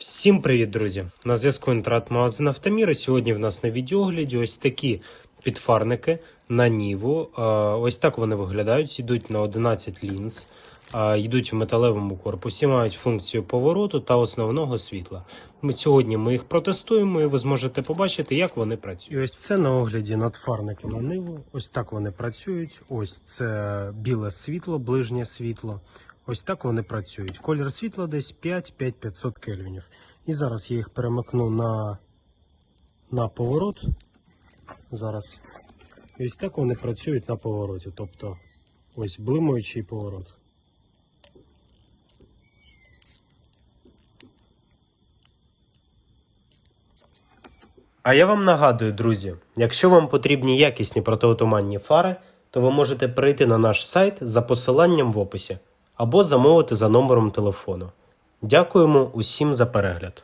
Всім привіт, друзі! На зв'язку інтернет-магазин Автомір. Сьогодні в нас на відеогляді ось такі підфарники на Ніву. Ось так вони виглядають. Йдуть на 11 лінз, йдуть в металевому корпусі, мають функцію повороту та основного світла. Ми сьогодні ми їх протестуємо, і ви зможете побачити, як вони працюють. І ось це на огляді надфарники на Ниву. Ось так вони працюють. Ось це біле світло, ближнє світло. Ось так вони працюють. Колір світла десь 5-5500 кельвінів. І зараз я їх перемикну на, на поворот. Зараз. І ось так вони працюють на повороті. Тобто ось блимаючий поворот. А я вам нагадую, друзі, якщо вам потрібні якісні протиотуманні фари, то ви можете прийти на наш сайт за посиланням в описі або замовити за номером телефону. Дякуємо усім за перегляд.